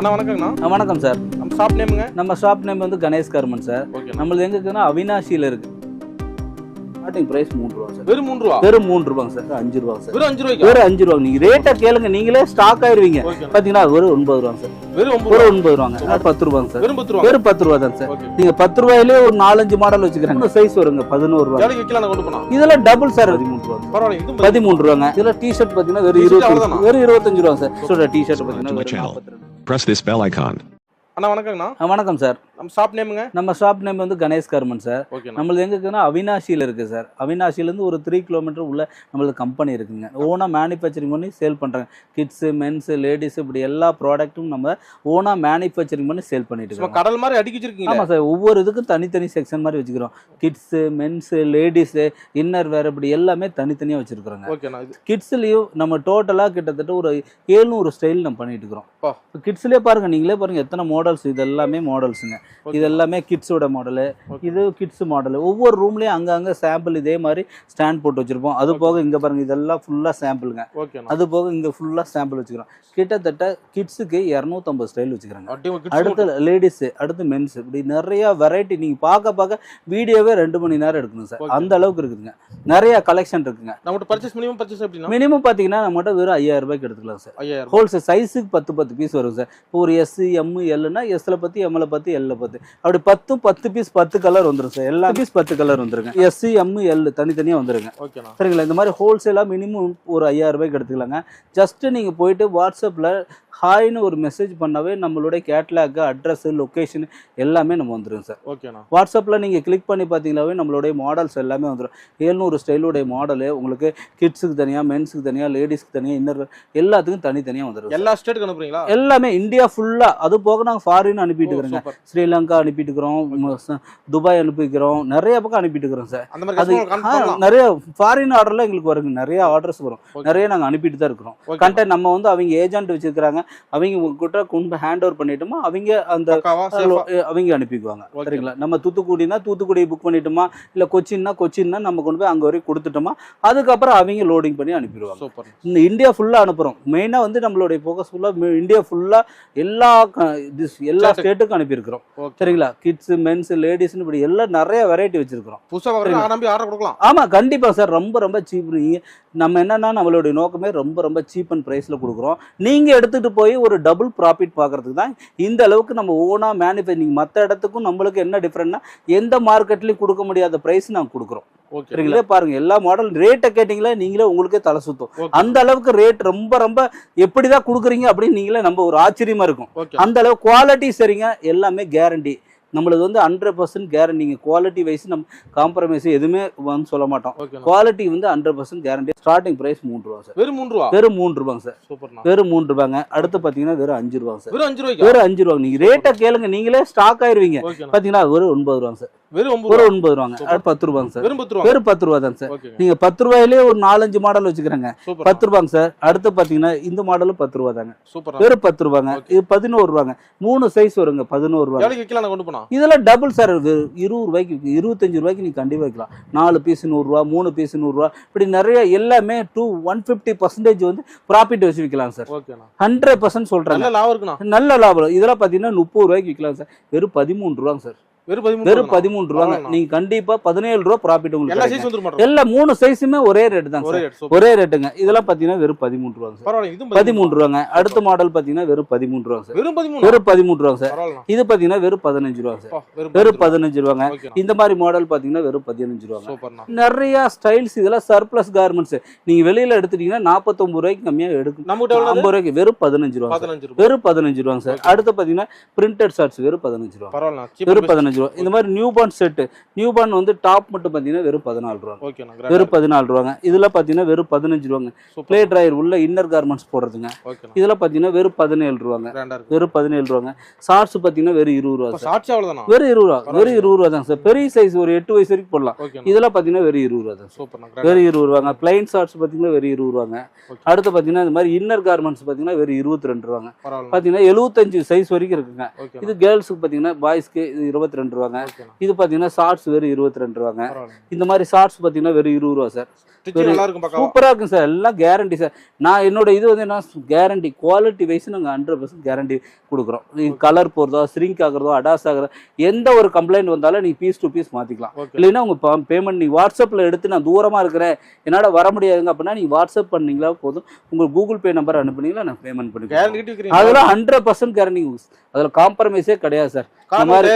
அண்ணா வணக்கங்கண்ணா. வணக்கம் சார். நம்ம ஷாப் நேமுங்க நம்ம ஷாப் நேம் வந்து கணேஷ் கார்மன் சார். ஓகே நம்மளது எங்க இருக்குன்னா அவினாஷியில் இருக்கு. ஸ்டார்டிங் பிரைஸ் மூணு ரூபா சார். வெறும் மூணு ரூபா? வெறும் மூணு ரூபாங்க சார். அஞ்சு ரூபாங்க சார். வெறும் அஞ்சு ரூபாய்க்கு? வெறும் அஞ்சு ரூபாங்க நீங்க ரேட்டை கேளுங்க. நீங்களே ஸ்டாக் ஆயிருவீங்க. பாத்தீங்கன்னா அது வெறும் ஒன்பது ரூபாங்க சார். வெறும் ஒரு ரூபா? ஒன்பது ரூபாங்க. பத்து ரூபாங்க சார். வெறும் பத்து ரூபா? வெறும் பத்து ரூபா தான் சார் நீங்க பத்து ரூபாயிலே ஒரு நாலஞ்சு மாடல் வச்சுக்கிறாங்க. சைஸ் வருங்க. பதினோரு ரூபா இதெல்லாம் டபுள் சார். பதிமூணு ரூபாங்க பரவாயில்ல இது பதிமூணு ரூபாங்க. இதுல டி ஷர்ட் பாத்தீங்கன்னா வெறும் இருபத்தஞ்சு? வெறும் இருபத்தஞ்சு ரூபா சார். டி ஷர்ட் பாத்தீங்கன்னா my வெறும் channel. நாற்பத்தி ரெண்டு Press this bell icon. அண்ணா வணக்கங்கண்ணா ஆ, வணக்கம் சார் நம்ம ஷாப் நேமுங்க நம்ம ஷாப் நேம் வந்து கணேஷ் கார்மன் சார் நம்மளது எங்க இருக்குன்னா அவினாஷியில் இருக்கு சார் அவினாஷிலேருந்து ஒரு த்ரீ கிலோமீட்டர் உள்ள நம்மளது கம்பெனி இருக்குங்க. ஓனாக மேனுஃபேக்சரிங் பண்ணி சேல் பண்ணுறாங்க கிட்ஸு மென்ஸு லேடிஸ் இப்படி எல்லா ப்ராடக்ட்டும் நம்ம ஓனாக மேனுஃபேக்சரிங் பண்ணி சேல் பண்ணிட்டு இருக்கோம் கடல் மாதிரி அடிக்க வச்சிருக்கீங்க ஆமாம் சார் ஒவ்வொரு இதுக்கும் தனித்தனி செக்ஷன் மாதிரி வச்சுக்கிறோம். Kids mens ladies inner wear இப்படி எல்லாமே தனித்தனியாக வச்சுருக்குறோங்க. கிட்ஸ்லேயும் நம்ம டோட்டலாக கிட்டத்தட்ட ஒரு ஏழ்நூறு ஸ்டைல் நம்ம பண்ணிட்டு இருக்கிறோம். கிட்ஸ்லேயே பாருங்க நீங்களே பாருங்க எத்தனை மாடல்ஸ் இது எல்லாமே மாடல்ஸுங்க இது எல்லாமே கிட்ஸோட மாடலு. இது கிட்ஸ் மாடல் ஒவ்வொரு ரூம்லயும் அங்கங்க சாம்பிள் இதே மாதிரி ஸ்டாண்ட் போட்டு வச்சிருப்போம். அது. போக இங்க பாருங்க இதெல்லாம் ஃபுல்லா சாம்பிளுங்க அது போக இங்க ஃபுல்லா சாம்பிள் வச்சுக்கிறோம். கிட்டத்தட்ட கிட்ஸுக்கு இரநூத்தம்பது ஸ்டைல் வச்சுக்கிறாங்க. அடுத்து லேடிஸ் அடுத்து மென்ஸ் இப்படி நிறைய வெரைட்டி நீங்க பார்க்க பார்க்க வீடியோவே ரெண்டு மணி நேரம் எடுக்கணும் சார். அந்த அளவுக்கு இருக்குதுங்க. நிறைய கலெக்ஷன் இருக்குங்க. நம்மகிட்ட பர்ச்சேஸ் மினிமம் பர்ச்சேஸ் எப்படின்னா மினிமம் பாத்தீங்கன்னா நம்மகிட்ட வெறும் ஐயாயிரம் ரூபாய்க்கு எடுத்துக்கலாம் சார். ஹோல்சேல் சைஸுக்கு பத்து பத்து பீஸ் வரும் சார். இப்போ ஒரு எஸ் எம் எல்னா எஸ்ல பத்து எம்ல பத்து எல்ல பத்து. அப்படி பத்தும் பத்து பீஸ் பத்து கலர் வந்துரும் சார் எல்லா பீஸ் பத்து கலர் வந்துருங்க எஸ் எம் எல் தனித்தனியா வந்துருங்க சரிங்களா? இந்த மாதிரி ஹோல்சேலா மினிமம் ஒரு ஐயாயிரம் ரூபாய்க்கு எடுத்துக்கலாங்க. ஜஸ்ட் நீங்க போயிட்டு வாட்ஸ்அப்ல ஹாய்னு ஒரு மெசேஜ் பண்ணாவே நம்மளுடைய கேட்லாக் அட்ரஸ் லொகேஷன் எல்லாமே நம்ம வந்துரும் சார் ஓகேண்ணா வாட்ஸ்அப்பில் நீங்கள் கிளிக் பண்ணி பார்த்தீங்கன்னாவே நம்மளுடைய மாடல்ஸ் எல்லாமே வந்துடும் ஏழ்நூறு ஸ்டைலுடைய மாடலு உங்களுக்கு கிட்ஸுக்கு தனியாக மென்ஸுக்கு தனியாக லேடிஸ்க்கு தனியாக இன்னர் எல்லாத்துக்கும் தனித்தனியாக வந்துடும் எல்லா ஸ்டேட்டுக்கு அனுப்புறீங்களா? எல்லாமே இந்தியா ஃபுல்லாக அது போக நாங்கள் ஃபாரின் அனுப்பிட்டு இருக்கிறோங்க. சூப்பர் ஸ்ரீலங்கா அனுப்பிட்டு இருக்கிறோம் துபாய் அனுப்பிக்கிறோம். நிறைய பக்கம் அனுப்பிட்டு இருக்கிறோம் சார் அது நிறைய ஃபாரின் ஆர்டர்லாம் எங்களுக்கு வருங்க. நிறைய ஆர்டர்ஸ் வரும். நிறைய நாங்கள் அனுப்பிட்டு தான் இருக்கிறோம். ஓகே கண்டென்ட் நம்ம வந்து அவங்க ஏஜென்ட் வச்சிருக்கிறாங்க. அவங்க உங்ககிட்ட கொண்டு ஹேண்ட் ஓவர் பண்ணிட்டோமா அவங்க அந்த அவங்க அனுப்பிக்குவாங்க. சரிங்களா? நம்ம தூத்துக்குடினா தூத்துக்குடி புக் பண்ணிட்டோமா இல்ல கொச்சின்னா கொச்சின்னா நம்ம கொண்டு போய் அங்க வரைக்கும் கொடுத்துட்டோமா அதுக்கப்புறம் அவங்க லோடிங் பண்ணி அனுப்பிடுவாங்க. இந்த இந்தியா ஃபுல்லா அனுப்புறோம். மெயினா வந்து நம்மளுடைய ஃபோக்கஸ் ஃபுல்லா இந்தியா ஃபுல்லா எல்லா எல்லா. ஸ்டேட்டுக்கும் அனுப்பியிருக்கிறோம். சரிங்களா கிட்ஸ் மென்ஸ் லேடிஸ்னு இப்படி எல்லாம் நிறைய வெரைட்டி வச்சிருக்கிறோம். ஆர்டர் கொடுக்கலாம். ஆமா கண்டிப்பா சார் ரொம்ப ரொம்ப சீப் நம்ம என்னன்னா நம்மளுடைய நோக்கமே ரொம்ப ரொம்ப சீப் அண்ட் பிரைஸ்ல கொடுக்குறோம். நீங்க எடுத்துட்டு போய் ஒரு டபுள் ப்ராஃபிட் பார்க்கறதுக்கு தான் இந்த அளவுக்கு நம்ம ஓனா மேனுஃபேக்சரிங் மற்ற இடத்துக்கும் நம்மளுக்கு என்ன டிஃப்ரெண்ட்னா எந்த மார்க்கெட்லயும் கொடுக்க முடியாத பிரைஸ் நாங்க கொடுக்குறோம். சரிங்களா பாருங்க எல்லா மாடல் ரேட்டை கேட்டிங்களா நீங்களே உங்களுக்கே தலை சுத்தும். அந்த அளவுக்கு ரேட் ரொம்ப ரொம்ப எப்படிதான் கொடுக்குறீங்க அப்படின்னு நீங்களே நம்ம ஒரு ஆச்சரியமா இருக்கும். அந்த அளவு குவாலிட்டி சரிங்க எல்லாமே கேரண்டி நம்மளுக்கு வந்து ஹண்ட்ரட் பர்சன்ட் கேரண்டிங்க குவாலிட்டி வைஸ் நம்ம காம்ப்ரமைஸ் எதுவுமே வந்து சொல்ல மாட்டோம். குவாலிட்டி வந்து hundred percent guarantee starting price மூணு ரூபா சார் வெறும் மூணு ரூபா? வெறும் மூணு ரூபாங்க சார் வெறும் மூணு ரூபாங்க. அடுத்து பாத்தீங்கன்னா வெறும் அஞ்சு ரூபாங்க சார் வெறும் அஞ்சு ரூபாய்க்கு? வெறும் அஞ்சு ரூபாங்க. நீங்க ரேட்டை கேளுங்க நீங்களே ஸ்டாக் ஆயிருவீங்க. பாத்தீங்கன்னா வெறும் ஒன்பது ரூபாங்க சார் வெறும் ஒன்பது ரூபாங்க. பத்து ரூபாங்க சார். வெறும் பத்து ரூபா தான் சார். நீங்க பத்து ரூபாயிலே ஒரு நாலஞ்சு மாடல் வச்சுக்கிறேங்க. பத்து ரூபாங்க சார். அடுத்து பாத்தீங்கன்னா இந்த மாடலும் பத்து ரூபா தாங்க. வெறும் பத்து ரூபாங்க. இது பதினோரு ரூபாங்க. மூணு சைஸ் வருங்க பதினோரு ரூபாங்க. இதெல்லாம் டபுள் சார் இருபது ரூபாய்க்கு. இருபத்தஞ்சு ரூபாய்க்கு நீ கண்டிப்பா வைக்கலாம். நாலு பீஸ் நூறுரூவா மூணு பீஸ் நூறுரூவா இப்படி நிறைய எல்லாமே டூ ஒன் ஃபிஃப்டி பர்சன்டேஜ் வந்து ப்ராஃபிட் வச்சு விற்கலாம் சார். ஹண்ட்ரட் பர்சன்ட் சொல்றாங்க. நல்ல லாபம் இதெல்லாம் பாத்தீங்கன்னா முப்பது ரூபாய்க்கு விற்கலாம் சார். வெறும் பதிமூணு ரூபாங்க சார். வெறும் பதிமூணு ரூபாங்க. நீங்க கண்டிப்பா பதினேழு ரூபா ப்ராஃபிட் உங்களுக்கு எல்லா மூணு சைஸுமே ஒரே ரேட் தான் ஒரே ரேட்டுங்க இதெல்லாம் பாத்தீங்கன்னா வெறும் பதிமூணு ரூபாங்க பதிமூணு ரூபாங்க. அடுத்த மாடல் பாத்தீங்கன்னா வெறும் பதிமூணு ரூபாங்க சார். வெறும் பதிமூணு? ரூபாங்க சார். இது பாத்தீங்கன்னா வெறும் பதினஞ்சு ரூபாங்க சார். வெறும் பதினஞ்சு ரூபாங்க. இந்த மாதிரி மாடல் பாத்தீங்கன்னா வெறும் பதினஞ்சு ரூபாங்க. நிறைய ஸ்டைல்ஸ் இதெல்லாம் சர்ப்ளஸ் கார்மெண்ட்ஸ் நீங்க வெளியில எடுத்துட்டீங்கன்னா நாற்பத்தொன்பது ரூபாய்க்கு கம்மியா எடுக்கும். ஐம்பது ரூபாய்க்கு வெறும் பதினஞ்சு ரூபா சார். பதினஞ்சு ரூபாய் வெறும் பதினஞ்சு ரூபாங்க சார். அடுத்து பாத்தீங்கன்னா பிரிண்டட் ஷர்ட்ஸ் வெறும் பதினஞ்சு ரூபா பரவாயில்ல வெறும் பதினஞ்சு ரூபா. இந்த மாதிரி new born set new born வந்து டாப் மட்டும் பாத்தீங்கன்னா வெறும் பதினாலு ரூபா வெறும் பதினாலு ரூபாங்க. இதுல பாத்தீங்கன்னா வெறும் பதினஞ்சு ரூபாங்க. சூப்பர் ப்ளே ட்ரையர் உள்ள இன்னர் கார்மெண்ட்ஸ் போடுறதுங்க. இதுல பாத்தீங்கன்னா வெறும் பதினேழு ரூபாங்க. வெறும் பதினேழு ரூபாங்க. ஷார்ட்ஸ் பாத்தீங்கன்னா வெறும் இருபது ரூபா சார் வெறும் இருபது ரூபா. வெறும் இருபது ரூபா தான் சார் பெரிய சைஸ் ஒரு எட்டு வயசு வரைக்கும் போடலாம். ஓகேண்ணா இதெல்லாம் பாத்தீங்கன்னா வெறும் இருபது ரூபா தான் கிராண்டா வெறும் இருபது ரூபாங்க. பிளைன் ஷார்ட்ஸ் பாத்தீங்கன்னா வெறும் இருபது ரூபாங்க. அடுத்து பாத்தீங்கன்னா இந்த மாதிரி இன்னர் கார்மெண்ட்ஸ் பாத்தீங்கன்னா வெறும் இருபத்தி ரெண்டு ரூபாங்க. பரவாயில்ல. பாத்தீங்கன்னா எழுபத்தஞ்சு சைஸ் வரைக்கும் இருக்குங்க. இது கேர்ள்ஸுக்கு பாத்தீங்கன்னா பாய்ஸ்க்கு இது இருபத்தி ரெண்டு ரெண்டு ரூபாங்க. இது பார்த்தீங்கன்னா ஷார்ட்ஸ் வெறும் இருபத்தி ரெண்டு ரூபாங்க இந்த மாதிரி ஷார்ட்ஸ் பார்த்தீங்கன்னா வெறும் இருபது ரூபா சார் நல்லா இருக்கும் பார்க்கலாம் சூப்பராக இருக்கும் சார் எல்லாம் கேரண்டி சார் நான் என்னோட இது வந்து என்ன கேரண்டி குவாலிட்டி வைஸ் நாங்கள் ஹண்ட்ரட் பர்சன்ட் கேரண்டி கொடுக்குறோம். கலர் போகிறதோ ஸ்ரிங்க் ஆகுறதோ அடாஸ் ஆகுறதோ எந்த ஒரு கம்ப்ளைண்ட் வந்தாலும் நீங்கள் பீஸ் டு பீஸ் மாற்றிக்கலாம் ஓகே இல்லைன்னா உங்கள் பேமெண்ட் நீங்கள் வாட்ஸ்அப்பில் எடுத்து நான் தூரமாக இருக்கிறேன். என்னால் வர முடியாதுங்க. அப்படின்னா நீங்கள் வாட்ஸ்அப் பண்ணீங்களா போதும். உங்கள் கூகுள் பே நம்பர் அனுப்புனீங்களா நான் பேமெண்ட் பண்ணிக்கிறேன். விக்கிறீங்க அதெல்லாம் ஹண்ட்ரட் பர்சன்ட் கேரண்டி அதில் காம்ப்ரமைஸே கிடையாது சார் மாதிரி-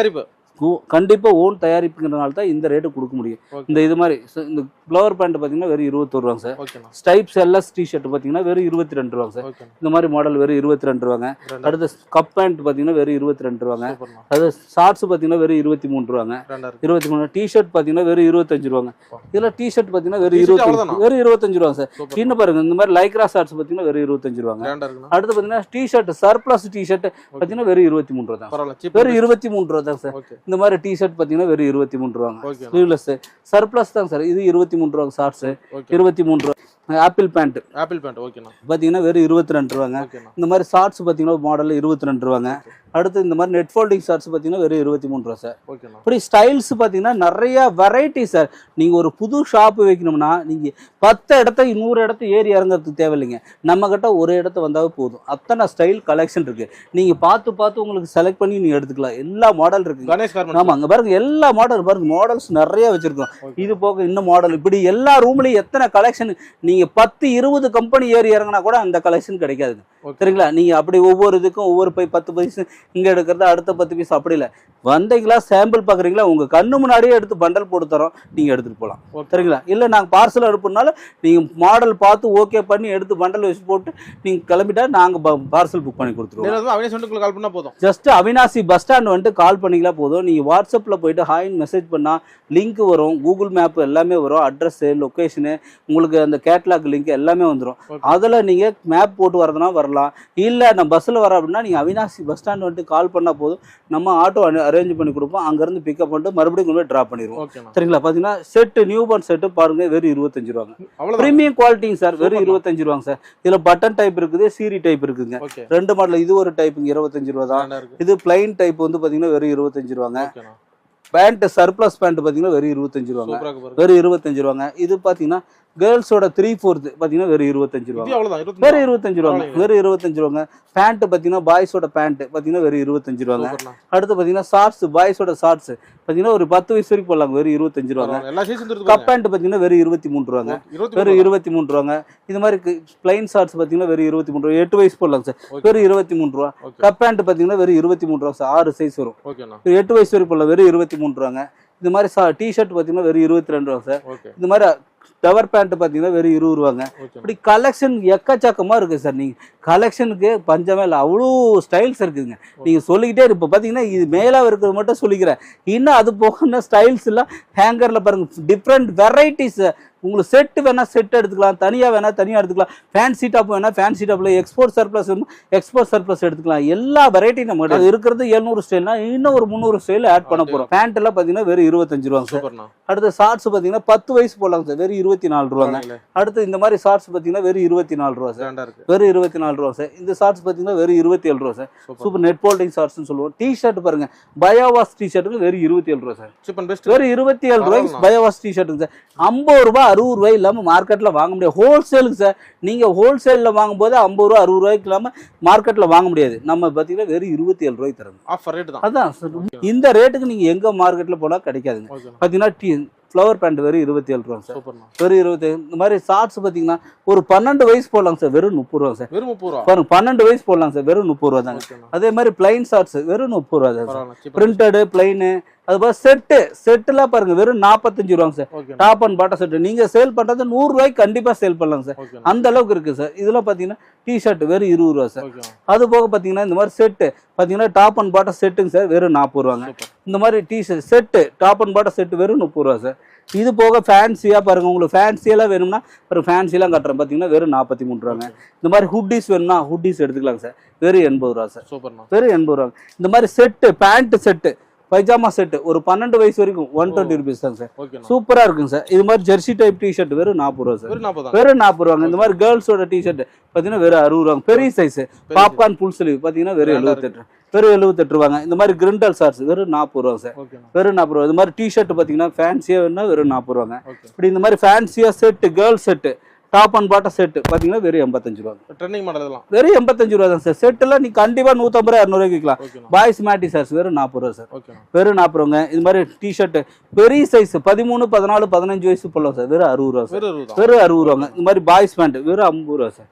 கண்டிப்பாக ஓன் தயாரிப்புங்கிறனால தான் இந்த ரேட்டு கொடுக்க முடியும். இந்த இது மாதிரி இந்த ஃப்ளவர் பேண்ட் பார்த்தீங்கன்னா வெறும் இருபத்தொரு ரூபாங்க சார். ஸ்டைப்ஸ் எல்எஸ் டிஷர்ட் பார்த்தீங்கன்னா வெறும் இருபத்தி ரெண்டு ரூபாங்க சார். இந்த மாதிரி மாடல் வெறும் இருபத்தி ரெண்டு ரூபாங்க அடுத்து கப் பேண்ட் பார்த்தீங்கன்னா வெறும் இருபத்தி ரெண்டு ரூபாங்க அது ஷார்ட்ஸ் பார்த்தீங்கன்னா வெறும் இருபத்தி மூணு ரூபாங்க. இருபத்தி மூணு டிஷர்ட் பார்த்தீங்கன்னா வெறும் இருபத்தஞ்சு ரூபாங்க. இதில் டிஷர்ட் பார்த்தீங்கன்னா வெறும் இருபத்தஞ்சு? வெறும் இருபத்தஞ்சு ரூபாங்க சார். இன்னும் பாருங்க இந்த மாதிரி லைக்ரா ஷார்ட்ஸ் பார்த்தீங்கன்னா வெறும் இருபத்தஞ்சு ரூபாங்க. அடுத்து பார்த்தீங்கன்னா டிஷர்ட் சர்ப்ளஸ் டிஷர்ட் பார்த்தீங்கன்னா வெறும் இருபத்தி மூணு ரூபா தான் வெறும் இருபத்தி மூணு ரூபா தான் சார் இந்த மாதிரி டிஷர்ட் பார்த்தீங்கன்னா வெறும் இருபத்தி மூணு ரூபாங்க. ஸ்லீவ்லெஸ் சர்ப்ளஸ் தான் சார் இது இருபத்தி மூணு ரூபாங்க ஷார்ட்ஸ் இருபத்தி மூணு ரூபா. Apple pant. ஆப்பிள் பேண்ட் ஓகேண்ணா பார்த்தீங்கன்னா வெறும் இருபத்தி ரெண்டு ரூபாங்க இந்த மாதிரி ஷார்ட்ஸ் பார்த்தீங்கன்னா மாடல் இருபத்தி ரெண்டு ரூபாங்க. அடுத்து இந்த மாதிரி நெட் ஃபோல்டிங் ஷார்ட்ஸ் பார்த்தீங்கன்னா வெறும் இருபத்தி மூணு ரூபா சார் ஓகேண்ணா இப்படி ஸ்டைல்ஸ் பார்த்தீங்கன்னா நிறைய வெரைட்டி சார் நீங்கள் ஒரு புது ஷாப் வைக்கணும்னா நீங்கள் பத்து இடத்த நூறு இடத்த ஏறி இறங்குறதுக்கு தேவையில்லைங்க. நம்ம கிட்ட ஒரு இடத்த வந்தாவே போதும். அத்தனை ஸ்டைல் கலெக்ஷன் இருக்கு. நீங்கள் பார்த்து பார்த்து உங்களுக்கு செலக்ட் பண்ணி நீங்கள் எடுத்துக்கலாம். எல்லா மாடல் இருக்குங்க. கணேஷ் அங்க பாருங்க எல்லா மாடல் பாருங்க மாடல்ஸ் நிறைய வச்சிருக்கோம். இது போக இன்னும் மாடல் இப்படி எல்லா ரூம்லயும் எத்தனை கலெக்ஷன் நீங்க பத்து இருபது கம்பெனி ஏறி இறங்கினா கூட அந்த கலெக்ஷன் கிடைக்காதுங்க ஓகே சரிங்களா? நீங்க அப்படி ஒவ்வொரு இதுக்கும் ஒவ்வொரு பை பத்து பீஸ் இங்க எடுக்கிறது அடுத்த பத்து பீஸ் அப்படி இல்லை. வந்தீங்களா சாம்பிள் பாக்குறீங்களா உங்க கண்ணு முன்னாடியே எடுத்து பண்டல் போட்டு தரோம் நீங்க எடுத்துட்டு ஓகே சரிங்களா? இல்ல நாங்க பார்சல் அனுப்புனாலும் நீங்க மாடல் பார்த்து ஓகே பண்ணி எடுத்து பண்டல் வச்சு போட்டு நீங்க கிளம்பிட்டா நாங்க பார்சல் புக் பண்ணி கொடுத்துருவோம். கால் பண்ணா போதும். ஜஸ்ட் அவினாசி பஸ் ஸ்டாண்ட் வந்துட்டு கால் பண்ணிங்களா போதும். நீங்கள் வாட்ஸ்அப்பில் போயிட்டு ஹாய்னு மெசேஜ் பண்ணால் லிங்க் வரும் கூகுள் மேப் எல்லாமே வரும் அட்ரஸ்ஸு லொக்கேஷனு உங்களுக்கு அந்த கேட்லாக் லிங்க் எல்லாமே வந்துடும். அதில் நீங்கள் மேப் போட்டு வரதுனா வரலாம். இல்லை நான் பஸ்ஸில் வரேன் அப்படின்னா நீங்கள் அவினாசி பஸ் ஸ்டாண்ட் வந்துட்டு கால் பண்ணால் போதும். நம்ம ஆட்டோ அரேஞ்ச் பண்ணி கொடுப்போம். அங்கேருந்து பிக்கப் பண்ணிட்டு மறுபடியும் கொண்டு போய் ட்ராப் பண்ணிடுவோம். சரிங்களா? பார்த்தீங்கன்னா செட்டு நியூ பார்ன் செட்டு பாருங்க வெறும் இருபத்தஞ்சு ரூபாங்க. ப்ரீமியம் குவாலிட்டிங்க சார் வெறும். இருபத்தஞ்சு ரூபாங்க சார் இதில் பட்டன் டைப் இருக்குது சீரி டைப் இருக்குதுங்க ஓகே ரெண்டு மாடல் இது ஒரு டைப்புங்க இருபத்தஞ்சு ரூபா தான். இது பிளைன் டைப் வந்து பாத்தீங்கன்னா வெறும் இருபத்தஞ்சு ரூபாங்க. பேண்ட் சர்ப்ளஸ் பேண்ட் பாத்தீங்கன்னா வெறும் இருபத்தஞ்சு ரூபாங்க. வெறும் இருபத்தஞ்சு ரூபாங்க. இது பாத்தீங்கன்னா கேர்ள்ஸோட த்ரீ ஃபோர்த் பாத்தீங்கன்னா வெறும் இருபத்தஞ்சு இருபத்தி வெறும் இருபத்தஞ்சு ரூபாங்க. வெறும் இருபத்தஞ்சு ரூபாங்க. பேண்ட் பாத்தீங்கன்னா பாய்ஸோட பேண்ட் பாத்தீங்கன்னா வெறும் இருபத்தஞ்சு ரூபாங்க. அடுத்து பாத்தீங்கன்னா ஷார்ட்ஸ் பாய்ஸோட ஷார்ட்ஸ் பாத்தீங்கன்னா ஒரு பத்து வயசு வரைக்கும் போடலாங்க. வெறும் இருபத்தஞ்சு ரூபாங்க. கப் பேண்ட் பாத்தீங்கன்னா வெறும் இருபத்தி மூணு ரூபாங்க. வெறும் இருபத்தி மூணு ரூபாங்க. இது மாதிரி பிளைன் ஷார்ட்ஸ் பாத்தீங்கன்னா வெறும் இருபத்தி மூணு ரூபா. எட்டு வயசு போடலாங்க சார். வெறும் இருபத்தி மூணு ரூபா. கப் பேண்ட் பாத்தீங்கன்னா வெறும் இருபத்தி மூணு ரூபா சார். ஆறு சைஸ் வரும். எட்டு வயசு வரைக்கும் போடலாம். வெறும் இருபத்தி மூணு ரூபாங்க. இந்த மாதிரி சா டிஷர்ட் பார்த்தீங்கன்னா வெறும் இருபத்தி ரெண்டு ரூபா சார். இந்த மாதிரி டவர் பேண்ட் பார்த்தீங்கன்னா வெறும் இருபது ரூபாங்க. இப்படி கலெக்ஷன் எக்கச்சக்கமாக இருக்குது சார் நீங்கள் கலெக்ஷனுக்கு பஞ்சமே இல்லை. அவ்வளோ ஸ்டைல்ஸ் இருக்குதுங்க. நீங்கள் சொல்லிக்கிட்டே இப்போ பார்த்தீங்கன்னா இது மேலே இருக்கிறது மட்டும் சொல்லிக்கிறேன். இன்னும் அது போக ஸ்டைல்ஸ் எல்லாம் ஹேங்கரில் பாருங்க. டிஃப்ரெண்ட் வெரைட்டிஸ் உங்களுக்கு செட்டு வேணால் செட் எடுத்துக்கலாம். தனியாக வேணால் தனியாக எடுத்துக்கலாம். ஃபேன்சி டாப் வேணால் ஃபேன்சி டாப்பில் எக்ஸ்போர்ட் சர்ப்ளஸ் எக்ஸ்போர்ட் சர்ப்ளஸ் எடுத்துக்கலாம். எல்லா வெரைட்டி நம்ம கிட்ட இருக்கிறது எழுநூறு ஸ்டைல்னா இன்னும் ஒரு முந்நூறு ஸ்டைல் ஆட் பண்ண போகிறோம் பேண்ட் எல்லாம் பார்த்தீங்கன்னா வெறும் இருபத்தஞ்சு ரூபாங்க சார் அடுத்து ஷார்ட்ஸ் பார்த்தீங்கன்னா பத்து வயசு போடலாங்க சார் வெறும் இருபத்தி நாலு ரூபாங்க. அடுத்து இந்த மாதிரி ஷார்ட்ஸ் பார்த்தீங்கன்னா வெறும் இருபத்தி நாலு ரூபா சார் வெறும் இருபத்தி நாலு ரூபா சார் இந்த ஷார்ட்ஸ் பார்த்தீங்கன்னா வெறும் இருபத்தி ஏழு ரூபா சார் சூப்பர் நெட் போல்டிங் ஷார்ட்ஸ்னு சொல்லுவோம். டி ஷர்ட் பாருங்க. பயோவாஸ் டி ஷர்ட்டுக்கு வெறும் இருபத்தி ஏழு ரூபா சார் வெறும் இருபத்தி ஏழு ரூபாய்க்கு பரவாயில்ல. பயோவாஸ் டி ஷர்ட்டுங்க சார் ஐம்பது ரூபாய் அறுபது ரூபாய் இல்லாமல் மார்க்கெட்டில் வாங்க முடியாது. ஹோல்சேலுக்கு சார் நீங்கள் ஹோல்சேலில் வாங்கும்போது ஐம்பது ரூபா அறுபது ரூபாய்க்கு இல்லாமல் மார்க்கெட்டில் வாங்க முடியாது. நம்ம பார்த்தீங்கன்னா வெறும் இருபத்தி ஏழு ரூபாய்க்கு தரணும் ஆஃபர் ரேட் தான். அதான். இந்த ரேட்டுக்கு நீங்கள் எங்கே மார்க்கெட்டில் போனால் கிடைக்காதுங்க. பார்த்தீங்கன்னா டி ஃப்ளவர் பேண்ட் வெறும் இருபத்தி ஏழு ரூபா சார் வெறும் இருபத்தி இந்த மாதிரி ஷார்ட்ஸ் பார்த்தீங்கன்னா ஒரு பன்னெண்டு வயசு போடலாம் சார் வெறும் முப்பது ரூபா சார் வெறும் முப்பது ரூபா? பாருங்க பன்னெண்டு வயசு போடலாம் சார் வெறும் முப்பது ரூபா தாங்க. அதே மாதிரி பிளைன் ஷார்ட்ஸ் வெறும் முப்பது ரூபா தான் பிரிண்டடு பிளைனு அது போல செட்டு. செட்டுலாம் பாருங்க வெறும் நாற்பத்தஞ்சு ரூபாங்க sir. Top and bottom set நீங்க சேல் பண்றது நூறு ரூபாய்க்கு கண்டிப்பா சேல் பண்ணலாம் சார். அந்த அளவுக்கு இருக்கு சார். இதுல பாத்தீங்கன்னா டி ஷர்ட் வெறும் இருபது ரூபா சார். அது போக பாத்தீங்கன்னா இந்த மாதிரி செட்டு பாத்தீங்கன்னா டாப் அண்ட் பாட்டம் செட்டுங்க சார் வெறும் நாற்பது ரூபாங்க. சூப்பர். இந்த மாதிரி T shirt set top and bottom set வெறும் முப்பது ரூபா சார். இது போக ஃபேன்சியா பாருங்க உங்களுக்கு ஃபேன்சியெல்லாம் வேணும்னா ஒரு ஃபேன்சிலாம் கட்டுறேன். பாத்தீங்கன்னா வெறும் நாற்பத்தி மூணு ரூபாங்க. இந்த மாதிரி ஹுட்டிஸ் வேணும்னா ஹுட்டிஸ் எடுத்துக்கலாம் சார். வெறும் எண்பது ரூபா சார். சூப்பர்ண்ணா வெறும் எண்பது ரூபா இந்த மாதிரி செட்டு பேண்ட் செட்டு பைஜாமா செட் ஒரு பன்னெண்டு வயசு வரைக்கும் ஒன் டுவெண்ட்டி ருபீஸ் தாங்க சார் சூப்பரா இருக்குங்க சார் இது மாதிரி ஜெர்சி டைப் டிஷர்ட் வெறும் நாற்பது ரூபா சார் வெறும் நாற்பதா ரூபாங்க. இந்த மாதிரி கேர்ள்ஸோட டிஷர்ட் பார்த்தீங்கன்னா வெறும் அறுபது ரூபாங்க. பெரிய சைஸ் பாப்கார்ன் புல் ஸ்லீவ் பார்த்தீங்கன்னா வெறும் எழுபத்தெட்டு வெறும் எழுபத்தெட்டு ரூபாங்க. இந்த மாதிரி கிரிண்டல் ஷார்ட்ஸ் வெறும் நாற்பது ரூபா சார் வெறும் நாற்பது ரூபா. இது மாதிரி டிஷர்ட் பார்த்தீங்கன்னா ஃபேன்சியாக வேணும்னா வெறும் நாற்பது ரூபாங்க. இப்படி இந்த மாதிரி ஃபேன்சியாக set girl set top and bottom set பார்த்தீங்கன்னா வெறும் எண்பத்தஞ்சு ரூபா. ட்ரெண்டிங் மாடல் இதெல்லாம்? வெறும் எண்பத்தஞ்சு ரூபா தான் சார் செட்டெல்லாம் நீ கண்டிப்பாக நூற்றம்பது ரூபா இரநூறுவாய்க்கு விற்கலாம் பாய்ஸ் மேட்டி சார்ஸ் வெறும் நாற்பது ரூபா சார் வெறும் நாற்பது ரூபாங்க. இது மாதிரி டிஷர்ட் பெரிய சைஸ் பதிமூணு பதினாலு பதினஞ்சு வயசு போடலாம் சார் வெறும் அறுபது ரூபா சார் வெறும் அறுபதா ரூபாங்க. இந்த மாதிரி பாய்ஸ் பேண்ட் வெறும் ஐம்பது ரூபா சார்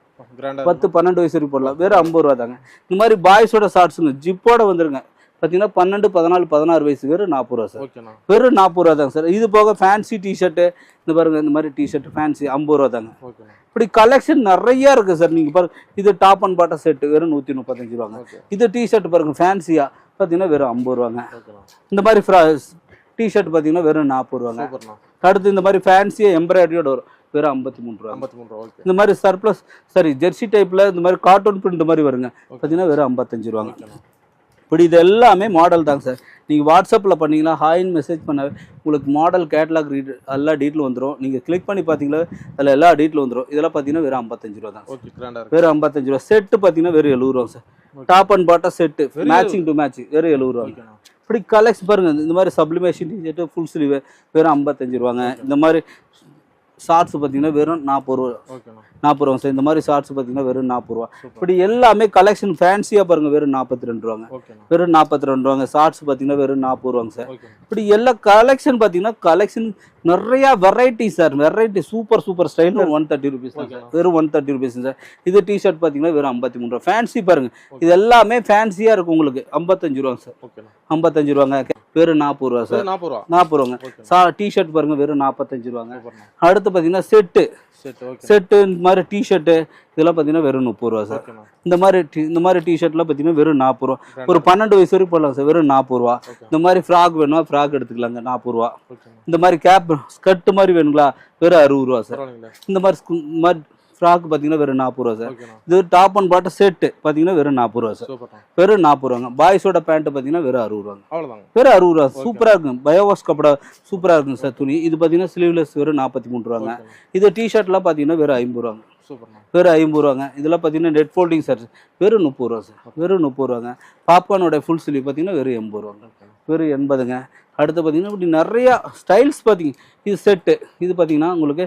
பத்து பன்னெண்டு வயசு வரைக்கும் போடலாம். வெறும் ஐம்பது ரூபா தாங்க. இந்த மாதிரி பாய்ஸோட ஷார்ட்ஸுங்க ஜிப்போட வந்துருங்க. பார்த்தீங்கன்னா பன்னெண்டு பதினாலு பதினாறு வயசு வெறும் நாற்பது ரூபா சார். வெறும் நாற்பது ரூபா தாங்க சார். இது போக ஃபேன்சி டிஷர்ட்டு இந்த பாருங்க இந்த மாதிரி டிஷர்ட் ஃபேன்சி ஐம்பது ரூபா தாங்க. இப்படி கலெக்ஷன் நிறைய இருக்கு சார். நீங்க பாருங்க இது டாப் அண்ட் பாட்டம் செட் வெறும் நூற்றி முப்பத்தஞ்சு ரூபாங்க. இது டிஷர்ட் பாருங்க ஃபேன்சியா பார்த்தீங்கன்னா வெறும் ஐம்பது ரூபாங்க. இந்த மாதிரி ஃப்ரா டிஷர்ட் பார்த்தீங்கன்னா வெறும் நாற்பது ரூபாங்க. அடுத்து இந்த மாதிரி ஃபேன்சியாக எம்ப்ராய்டரியோட வரும் வெறும் ஐம்பத்தி மூணு ரூபா ஐம்பத்தி மூணு ரூபா இந்த மாதிரி சர்ப்ளஸ் சாரி ஜெர்சி டைப்ல இந்த மாதிரி கார்ட்டூன் பிரிண்ட் மாதிரி வருங்க. பார்த்தீங்கன்னா வெறும் ஐம்பத்தஞ்சு ரூபாங்க. இப்படி இது எல்லாமே மாடல் தாங்க சார் நீங்கள் வாட்ஸ்அப்பில் பண்ணீங்கன்னா ஹாய்னு மெசேஜ் பண்ண உங்களுக்கு மாடல் கேட்லாக் ரீட் எல்லா டீட்டெயில் வந்துடும் நீங்கள் கிளிக் பண்ணி பார்த்தீங்களா அதில் எல்லா டீட்டெயில் வந்துடும் இதெல்லாம் பார்த்தீங்கன்னா வெறும் ஐம்பத்தஞ்சு ரூபா தான் வெறும் ஐம்பத்தஞ்சு ரூபா. செட்டு பார்த்தீங்கன்னா வெறும் எழுபது ரூபா sir top and bottom set matching to match வெறும் எழுபது ரூபா. இப்படி கலெக்ஷன் பாருங்க. இந்த மாதிரி சப்ளிமேஷன் டிஷர்ட்டு ஃபுல் ஸ்லீவ் வெறும் ஐம்பத்தஞ்சு ரூபாங்க. இந்த மாதிரி ஷார்ட்ஸ் பார்த்தீங்கன்னா வெறும் நாற்பது ரூபா. நாற்பது ரூபா சார் இந்த மாதிரி ஷார்ட்ஸ் பார்த்தீங்கன்னா வெறும் நாற்பது ரூபா. இப்படி எல்லாமே கலெக்ஷன் ஃபேன்சியாக பாருங்க வெறும் நாற்பத்தி ரெண்டு ரூபாங்க வெறும் நாற்பத்தி ரெண்டு ரூபாங்க. ஷார்ட்ஸ் பார்த்தீங்கன்னா வெறும் நாற்பது ரூபாங்க சார் இப்படி எல்லா கலெக்ஷன் பார்த்தீங்கன்னா கலெக்ஷன் நிறைய variety sir variety super super style one thirty rupees தான் சார் வெறும் ஒன் தேர்ட்டி ருபீஸ் சார் இது டிஷர்ட் பார்த்தீங்கன்னா வெறும் ஐம்பத்தி மூணு ரூபா. ஃபேன்சி பாருங்க. இது எல்லாமே ஃபேன்சியாக இருக்கும் உங்களுக்கு. ஐம்பத்தஞ்சு ரூபாங்க சார் ஐம்பத்தஞ்சு ரூபாங்க. வெறும் நாற்பது ரூபா சார் நாற்பது ரூபா. நாற்பது ரூபாங்க. ஓகேண்ணா சா டிஷர்ட் பாருங்க வெறும் நாற்பத்தஞ்சு ரூபாங்க. அடுத்து பார்த்தீங்கன்னா செட்டு சரி செட்டு இந்த மாதிரி டிஷர்ட்டு இதெல்லாம் பார்த்தீங்கன்னா வெறும் முப்பது ரூபா சார் இந்த மாதிரி இந்த மாதிரி டிஷர்ட்லாம் பார்த்தீங்கன்னா வெறும் நாற்பது ரூபா. ஒரு பன்னெண்டு வயசு வரைக்கும் போடலாம் சார் வெறும் நாற்பது ரூபா. இந்த மாதிரி ஃப்ராக் வேணுமா? ஃப்ராக் எடுத்துக்கலாங்க நாற்பது ரூபா. இந்த மாதிரி கேப் ஸ்கர்ட் மாதிரி வேணுங்களா? வெறும் அறுபது ரூபா சார் இந்த மாதிரி இந்த மாதிரி ஃப்ராக் பார்த்தீங்கன்னா வெறும் நாற்பது ரூபா சார் இது டாப் அண்ட் பாட்டம் செட்டு பார்த்தீங்கன்னா வெறும் நாற்பது ரூபா சார் வெறும் நாற்பது ரூபாங்க. பாய்ஸோட பேண்ட் பார்த்தீங்கன்னா வெறும் அறுபது ரூபாங்க. வெறும் அறுபது ரூபா. சூப்பராக இருக்கும். பயோவாஸ் கப்படா சூப்பராக இருக்கும் சார் துணி. இது பார்த்தீங்கன்னா ஸ்லீவ்லெஸ் வெறும் நாற்பத்தி மூணு ரூபாங்க. இது டிஷர்ட்லாம் பார்த்தீங்கன்னா வெறும் ஐம்பது ரூபாங்க. வெறும் ஐம்பது ரூபாங்க. இதெல்லாம் பார்த்தீங்கன்னா நெட் ஃபோல்டிங் சார் வெறும் முப்பது ரூபா சார் வெறும் முப்பது ரூபாங்க. பாப்கார்னோட ஃபுல் ஸ்லீவ் பார்த்தீங்கன்னா வெறும் எண்பது ரூபாங்க. வெறும் எண்பதுங்க. அடுத்து பார்த்தீங்கன்னா இப்படி நிறையா ஸ்டைல்ஸ் பார்த்தீங்க இது செட்டு இது பார்த்தீங்கன்னா உங்களுக்கு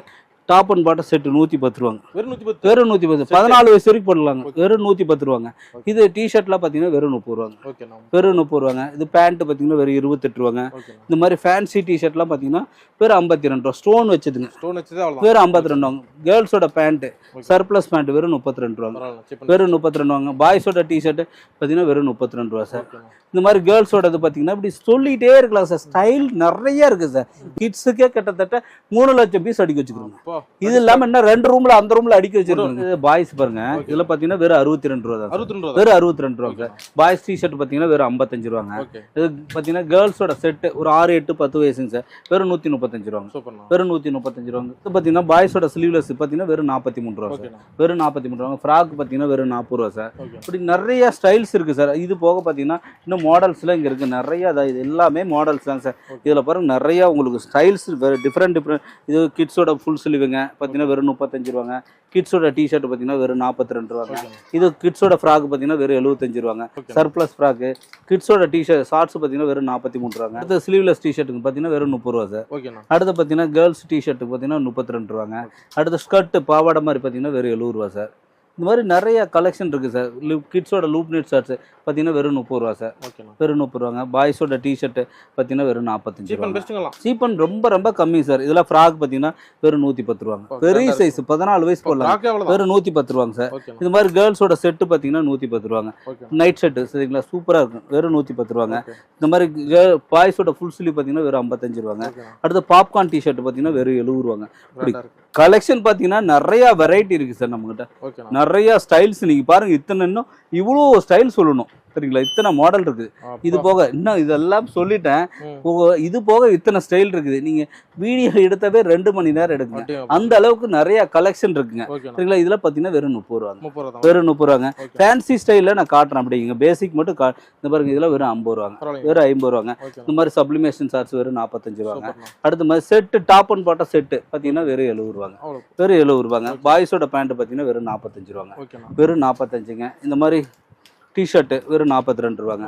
டாப் அண்ட் பாட்டம் செட்டு நூற்றி பத்து ரூபாங்க. வெறும் நூற்றி பத்து? வெறும் நூற்றி பத்து. பதினாலு வயசு வரைக்கும் போடலாங்க. வெறும் நூற்றி பத்து ரூபாங்க. இது டிஷர்ட்லாம் பார்த்தீங்கன்னா வெறும் முப்பது ரூபாங்க. வெறும் முப்பது ரூபாங்க. இது பேண்ட் பார்த்தீங்கன்னா வெறும் இருபத்தெட்டு ரூபாங்க. இந்த மாதிரி ஃபேன்சி டிஷர்ட்லாம் பார்த்தீங்கன்னா வெறும் ஐம்பத்தி ரெண்டு ரூபா. ஸ்டோன் வச்சதுங்க. ஸ்டோன் வச்சதே வெறும் ஐம்பத்தி ரெண்டு வாங்க கேர்ள்ஸோட பேண்ட்டு சர்ப்ளஸ் பேண்ட் வெறும் முப்பத்தி ரெண்டு ரூபாங்க. வெறும் முப்பத்தி ரெண்டு வாங்க பாய்ஸோட டிஷர்ட் பார்த்தீங்கன்னா வெறும் முப்பத்தி ரெண்டு ரூபா சார் இந்த மாதிரி கேர்ள்ஸோடது பார்த்தீங்கன்னா இப்படி சொல்லிட்டே இருக்கலாம் சார். ஸ்டைல் நிறைய இருக்கு சார். கிட்ஸுக்கே கிட்டத்தட்ட மூணு லட்சம் பீஸ் அடிக்க வச்சுக்கிறோங்க. இது இல்லாம என்ன ரெண்டு ரூம்ல அந்த ரூம்ல அடிக்க வச்சிருக்காங்க பாய்ஸ் பாருங்க. இதுல பாத்தீங்கன்னா வெறும் அறுபத்தி ரெண்டு ரூபா தான் ரூபா வெறும் அறுபத்தி ரெண்டு ரூபா சார். பாய்ஸ் டிஷர்ட் பாத்தீங்கன்னா வெறும் ஐம்பத்தஞ்சு ரூபாங்க. இது பாத்தீங்கன்னா கேர்ள்ஸோட செட்டு ஒரு ஆறு எட்டு பத்து வயசுங்க சார். வெறும் நூத்தி முப்பத்தஞ்சு ரூபாங்க. வெறும் நூத்தி முப்பத்தஞ்சு ரூபாங்க. இது பாத்தீங்கன்னா பாய்ஸோட ஸ்லீவ்லெஸ் பாத்தீங்கன்னா வெறும் நாற்பத்தி மூணு ரூபா சார். வெறும் நாற்பத்தி மூணு ரூபாங்க. ஃப்ராக் பாத்தீங்கன்னா வெறும் நாற்பது ரூபா சார். இப்படி நிறைய ஸ்டைல்ஸ் இருக்கு சார். இது போக பாத்தீங்கன்னா இன்னும் மாடல்ஸ்லாம் இங்க இருக்கு. நிறைய அதான் இது எல்லாமே மாடல்ஸ் தாங்க சார். இதுல பாருங்க நிறைய உங்களுக்கு ஸ்டைல்ஸ் வேறு டிஃப்ரெண்ட் டிஃப்ரெண்ட் இது கிட்ஸோட ஃபுல் ஸ்லீவுங்க பார்த்தீங்கன்னா வெறும் முப்பத்தஞ்சு ரூபாங்க. கிட்ஸோட டிஷர்ட் பார்த்தீங்கன்னா வெறும் நாற்பத்தி ரெண்டு ரூபாங்க இது கிட்ஸோட ஃப்ராக் பார்த்தீங்கன்னா வெறும் எழுபத்தஞ்சு ரூபாங்க. சர்ப்ளஸ் ஃப்ராக்கு கிட்ஸோட டிஷர்ட் ஷார்ட்ஸ் பார்த்தீங்கன்னா வெறும் நாற்பத்தி மூணு ரூபாங்க. அடுத்து ஸ்லீவ்லெஸ் டிஷர்ட்டுக்கு பார்த்தீங்கன்னா வெறும் முப்பது ரூபா சார். அடுத்து பார்த்தீங்கன்னா கேர்ள்ஸ் டிஷர்ட்டுக்கு பார்த்தீங்கன்னா முப்பத்தி ரெண்டு ரூபாங்க. அடுத்து ஸ்கர்ட் பாவாடை மாதிரி பார்த்தீங்கன்னா வெறும் எழுபது ரூபா சார். இந்த மாதிரி நிறைய கலெக்ஷன் இருக்குது சார் கிட்ஸோட லூப் நெட் ஷர்ட்ஸ் பார்த்தீங்கன்னா வெறும் முப்பது ரூபா சார் வெறும் முப்பது ரூபாங்க. பாய்ஸோட டிஷர்ட் பார்த்தீங்கன்னா வெறும் நாற்பத்தஞ்சு பெஸ்ட்டுங்களாம் சீப்பன் ரொம்ப ரொம்ப கம்மி சார் இதெல்லாம் ஃப்ராக் பார்த்தீங்கன்னா வெறும் நூற்றி பத்து ரூபாங்க பெரிய சைஸ் பதினாலு வயசு போடலாம் வெறும் நூற்றி பத்து ரூபாங்க சார் இது மாதிரி கேர்ள்ஸோட செட்டு பார்த்தீங்கன்னா நூற்றி பத்து ரூபாங்க நைட் செட்டு சரிங்களா? சூப்பராக இருக்கும். வெறும் நூற்றி பத்து ரூபாங்க இந்த மாதிரி பாய்ஸோட ஃபுல் ஸ்லீவ் பார்த்தீங்கன்னா வெறும் ஐம்பத்தஞ்சு ரூபாங்க. அடுத்து பாப்கார்ன் டிஷர்ட் பார்த்தீங்கன்னா வெறும் எழுபது ரூபாங்க. கலெக்ஷன் பார்த்தீங்கன்னா நிறைய வெரைட்டி இருக்குது சார் நம்மகிட்ட. நிறைய ஸ்டைல்ஸ் நீங்கள் பாருங்க இத்தனை இன்னும் இவ்வளோ ஸ்டைல் சொல்லணும். சரிங்களா இத்தனை மாடல் இருக்குது. இது போக இன்னும் இதெல்லாம் சொல்லிட்டேன். இது போக இத்தனை ஸ்டைல் இருக்குது. நீங்க வீடியோ எடுத்தவே ரெண்டு மணி நேரம் எடுக்குங்க. அந்த அளவுக்கு நிறைய கலெக்ஷன் இருக்குங்க. சரிங்களா இதுல பாத்தீங்கன்னா வெறும் முப்பது ரூபாங்க. வெறும் முப்பது ரூபாங்க. ஃபேன்சி ஸ்டைலில் நான் காட்டுறேன் அப்படிங்க பேசிக் மட்டும் இந்த பாருங்க இதெல்லாம் வெறும் ஐம்பது ரூபாங்க. வெறும் ஐம்பது ரூபாங்க. இந்த மாதிரி சப்ளிமேஷன் சார்ஜ் வெறும் நாற்பத்தஞ்சு ரூபாங்க. அடுத்த மாதிரி set top and bottom set பார்த்தீங்கன்னா வெறும் எழுபது ரூபாங்க. வெறும் எழுபது ரூபாங்க. பாய்ஸோட பேண்ட் பார்த்தீங்கன்னா வெறும் நாற்பத்தஞ்சு ரூபாங்க. வெறும் நாற்பத்தஞ்சுங்க இந்த மாதிரி டிஷர்ட்டு வெறும் நாற்பத்தி ரெண்டு ரூபாங்க